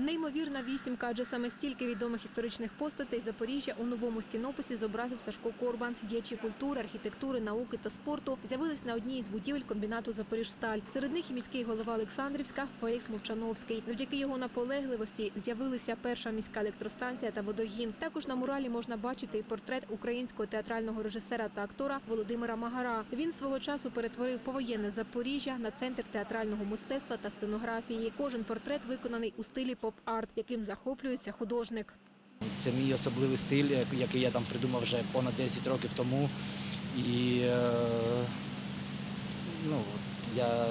Неймовірна вісімка, адже саме стільки відомих історичних постатей Запоріжжя у новому стінописі зобразив Сашко Корбан. Діячі культури, архітектури, науки та спорту з'явились на одній із будівель комбінату Запоріжсталь. Серед них і міський голова Олександрівська Фелікс Мовчановський. Завдяки його наполегливості з'явилися перша міська електростанція та водогін. Також на муралі можна бачити і портрет українського театрального режисера та актора Володимира Магара. Він свого часу перетворив повоєнне Запоріжжя на центр театрального мистецтва та сценографії. Кожен портрет виконаний у стилі поп-арт, яким захоплюється художник. Це мій особливий стиль, який я там придумав вже понад 10 років тому. І е, ну, я,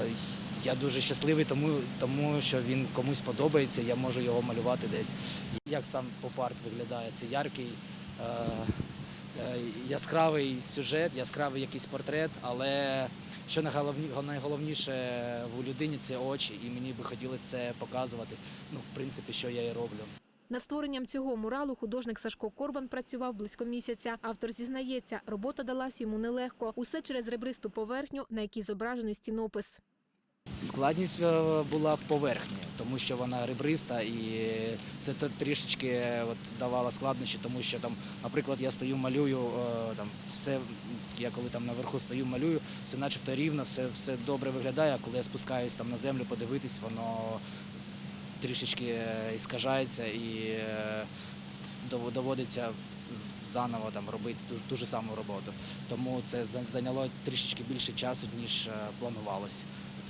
я дуже щасливий, тому, тому що він комусь подобається, я можу його малювати десь. Як сам поп-арт виглядає? Це яркий, е, е, яскравий сюжет, яскравий якийсь портрет, але що найголовні- найголовніше в людині це очі, і мені би хотілося це показувати. Ну, в принципі, що я і роблю. Над створенням цього муралу художник Сашко Корбан працював близько місяця. Автор зізнається, робота далась йому нелегко. Усе через ребристу поверхню, на якій зображений стінопис. Складність е, була в поверхні, тому що вона ребриста, і це трішечки от, давало складнощі, тому що там, наприклад, я стою, малюю, е, там все, я коли там наверху стою, малюю, все начебто рівно, все, все добре виглядає. А коли я спускаюсь там на землю подивитись, воно трішечки е, іскажається і е, доводиться заново там робити ту, ту ж саму роботу. Тому це зайняло трішечки більше часу, ніж е, планувалось.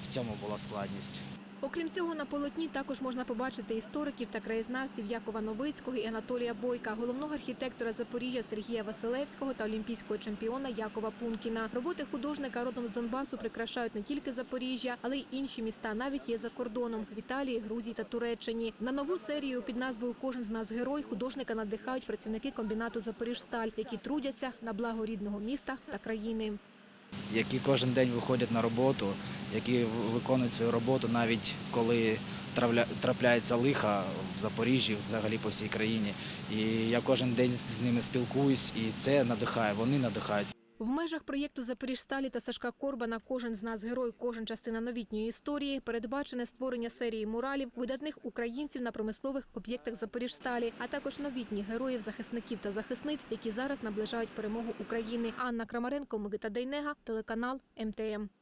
В цьому була складність. Окрім цього, на полотні також можна побачити істориків та краєзнавців Якова Новицького і Анатолія Бойка, головного архітектора Запоріжжя Сергія Василевського та олімпійського чемпіона Якова Пункіна. Роботи художника родом з Донбасу прикрашають не тільки Запоріжжя, але й інші міста, навіть є за кордоном в Італії, Грузії та Туреччині. На нову серію під назвою Кожен з нас герой художника надихають працівники комбінату Запоріжсталь, які трудяться на благо рідного міста та країни. Які кожен день виходять на роботу, які виконують свою роботу, навіть коли трапляється лиха в Запоріжжі, взагалі по всій країні. І я кожен день з ними спілкуюсь, і це надихає, вони надихають. В межах проєкту Запоріжсталі та Сашка Корбана Кожен з нас герой, кожен частина новітньої історії передбачене створення серії муралів видатних українців на промислових об'єктах Запоріжсталі, а також новітніх героїв, захисників та захисниць, які зараз наближають перемогу України. Анна Крамаренко, Микита Дейнега, телеканал МТМ.